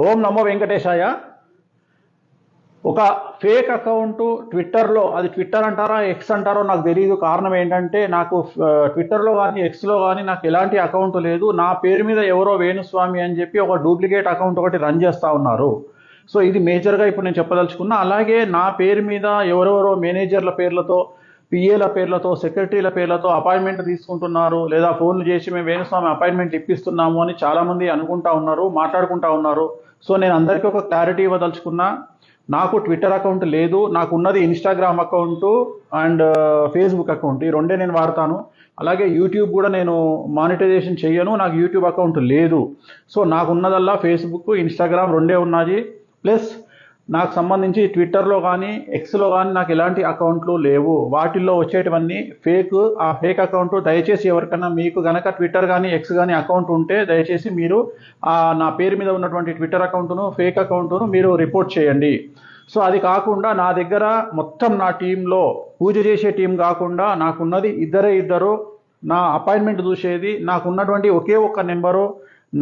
ఓం నమో వెంకటేశాయ. ఒక fake account ట్విట్టర్లో అది ట్విట్టర్ అంటారా ఎక్స్ అంటారో నాకు తెలియదు కారణం ఏంటంటే నాకు ట్విట్టర్లో కానీ ఎక్స్లో కానీ నాకు ఎలాంటి అకౌంట్ లేదు. నా పేరు మీద ఎవరో వేణుస్వామి అని చెప్పి ఒక డూప్లికేట్ అకౌంట్ ఒకటి రన్ చేస్తూ ఉన్నారు. సో ఇది మేజర్గా ఇప్పుడు నేను చెప్పదలుచుకున్నా. అలాగే నా పేరు మీద ఎవరెవరో మేనేజర్ల పేర్లతో పిఏల పేర్లతో సెక్రటరీల పేర్లతో అపాయింట్మెంట్ తీసుకుంటున్నారు. లేదా ఫోన్లు చేసి మేము వేణుస్వామి అపాయింట్మెంట్ ఇప్పిస్తున్నాము అని చాలామంది అనుకుంటా ఉన్నారు మాట్లాడుకుంటా ఉన్నారు. సో నేను అందరికీ ఒక క్లారిటీ ఇవ్వదలుచుకున్నా. నాకు ట్విట్టర్ అకౌంట్ లేదు నాకు ఉన్నది Instagram account and Facebook account ఈ రెండే నేను వాడతాను. అలాగే యూట్యూబ్ కూడా నేను మానిటైజేషన్ చేయను నాకు యూట్యూబ్ అకౌంట్ లేదు. సో నాకు ఉన్నదల్లా ఫేస్బుక్ ఇన్స్టాగ్రామ్ రెండే ఉన్నాయి. ప్లస్ నాకు సంబంధించి ట్విట్టర్లో కానీ ఎక్స్లో కానీ నాకు ఎలాంటి అకౌంట్లు లేవు. వాటిల్లో వచ్చేటివన్నీ ఫేక్ ఆ ఫేక్ అకౌంట్ దయచేసి ఎవరికైనా మీకు గనక ట్విట్టర్ కానీ ఎక్స్ కానీ అకౌంట్ ఉంటే దయచేసి మీరు ఆ నా పేరు మీద ఉన్నటువంటి ట్విట్టర్ అకౌంట్ను ఫేక్ అకౌంట్ను మీరు రిపోర్ట్ చేయండి. సో అది కాకుండా నా దగ్గర మొత్తం నా టీంలో పూజ చేసే టీం కాకుండా నాకున్నది ఇద్దరే ఇద్దరు నా అపాయింట్మెంట్ చూసేది నాకు ఉన్నటువంటి ఒకే ఒక్క number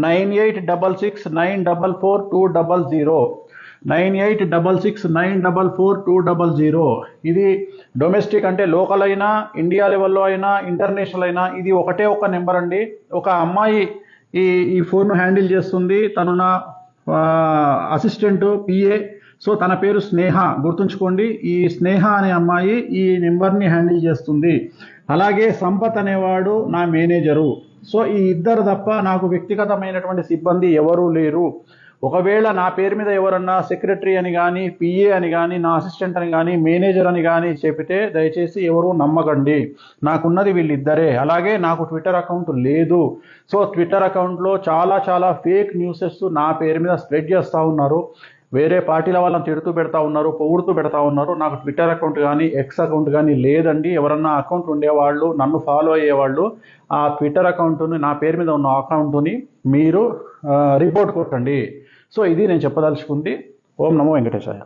nine eight double six nine double four two double zero. Nine eight double six nine double four two double zero. ఇది డొమెస్టిక్ అంటే లోకల్ అయినా ఇండియా లెవెల్లో అయినా ఇంటర్నేషనల్ అయినా ఇది ఒకటే ఒక నెంబర్ అండి. ఒక అమ్మాయి ఈ ఈ ఫోన్ను హ్యాండిల్ చేస్తుంది. తను నా అసిస్టెంట్ పిఏ సో తన పేరు స్నేహ. గుర్తుంచుకోండి ఈ స్నేహ అనే అమ్మాయి ఈ నెంబర్ని హ్యాండిల్ చేస్తుంది. అలాగే సంపత్ అనేవాడు నా మేనేజరు. సో ఈ ఇద్దరు తప్ప నాకు వ్యక్తిగతమైనటువంటి సిబ్బంది ఎవరూ లేరు. ఒకవేళ నా పేరు మీద ఎవరన్నా సెక్రటరీ అని కానీ పిఏ అని కానీ నా అసిస్టెంట్ అని కానీ మేనేజర్ అని కానీ చెబితే దయచేసి ఎవరు నమ్మకండి. నాకున్నది వీళ్ళిద్దరే. అలాగే నాకు ట్విట్టర్ అకౌంట్ లేదు. సో ట్విట్టర్ అకౌంట్లో చాలా చాలా ఫేక్ న్యూసెస్ నా పేరు మీద స్ప్రెడ్ చేస్తూ ఉన్నారు. వేరే పార్టీల వాళ్ళని తిడుతూ పెడతా ఉన్నారు పొగుడుతూ పెడతా ఉన్నారు. నాకు ట్విట్టర్ అకౌంట్ కానీ ఎక్స్ అకౌంట్ కానీ లేదండి. ఎవరన్నా అకౌంట్ ఉండేవాళ్ళు నన్ను ఫాలో అయ్యేవాళ్ళు ఆ ట్విట్టర్ అకౌంట్ని నా పేరు మీద ఉన్న అకౌంట్ని మీరు రిపోర్ట్ కొట్టండి. సో ఇది నేను చెప్పదలుచుకుంది. ఓం నమో వెంకటేశాయ.